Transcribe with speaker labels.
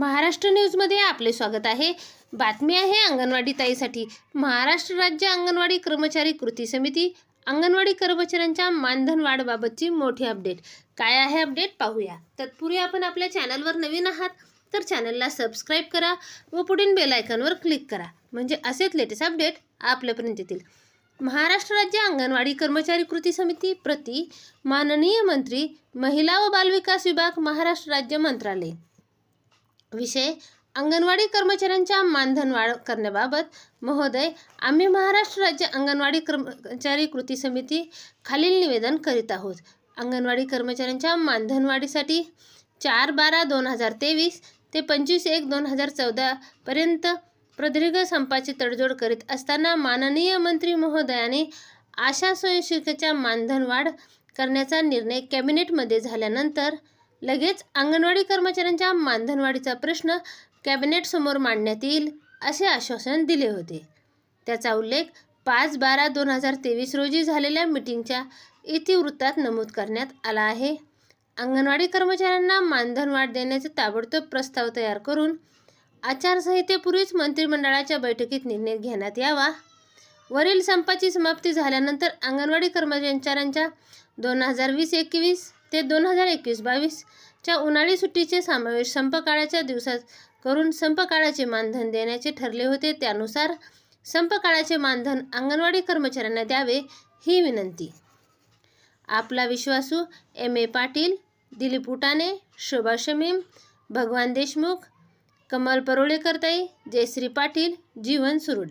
Speaker 1: महाराष्ट्र न्यूजमध्ये आपले स्वागत आहे. बातमी आहे अंगणवाडी ताईसाठी. महाराष्ट्र राज्य अंगणवाडी कर्मचारी कृती समिती अंगणवाडी कर्मचाऱ्यांच्या मानधन वाढबाबतची मोठी अपडेट. काय आहे अपडेट पाहूया. तत्पूर्वी आपण आपल्या चॅनलवर नवीन आहात तर चॅनलला सबस्क्राईब करा व पुढील बेलायकनवर क्लिक करा. म्हणजे असेच लेटेस्ट अपडेट आपल्यापर्यंत येतील. महाराष्ट्र राज्य अंगणवाडी कर्मचारी कृती समिती प्रति माननीय मंत्री महिला व बालविकास विभाग महाराष्ट्र राज्य मंत्रालय. विषय अंगणवाडी कर्मचाऱ्यांच्या मानधन वाढ करण्याबाबत. महोदय आम्ही महाराष्ट्र राज्य अंगणवाडी कर्मचारी कृती समिती खालील निवेदन करीत आहोत. अंगणवाडी कर्मचाऱ्यांच्या मानधन वाढीसाठी चार बारा दोन हजार तेवीस ते पंचवीस एक दोन हजार चौदापर्यंत प्रदीर्घ संपाची तडजोड करीत असताना माननीय मंत्री महोदयाने आशा स्वयंसेविकेच्या मानधन वाढ करण्याचा निर्णय कॅबिनेटमध्ये झाल्यानंतर लगेच अंगणवाडी कर्मचाऱ्यांच्या मानधनवाढीचा प्रश्न कॅबिनेटसमोर मांडण्यात येईल असे आश्वासन दिले होते. त्याचा उल्लेख पाच बारा दोन हजार तेवीस रोजी झालेल्या मिटिंगच्या इतिवृत्तात नमूद करण्यात आला आहे. अंगणवाडी कर्मचाऱ्यांना मानधन वाढ देण्याचे ताबडतोब प्रस्ताव तयार करून आचारसंहितेपूर्वीच मंत्रिमंडळाच्या बैठकीत निर्णय घेण्यात यावा. वरील संपाची समाप्ती झाल्यानंतर अंगणवाडी कर्मचाऱ्यांच्या दोन हजार वीस एकवीस ते दोन हजार एकवीस बावीसच्या उन्हाळी सुट्टीचे समावेश संपकाळाच्या दिवसात करून संपकाळाचे मानधन देण्याचे ठरले होते. त्यानुसार संपकाळाचे मानधन अंगणवाडी कर्मचाऱ्यांना द्यावे ही विनंती. आपला विश्वासू M. A. Patil Dilip Utane Shobha Shamim Bhagwan Deshmukh Kamal परोळेकरताई Jayashree Patil Jeevan Surude.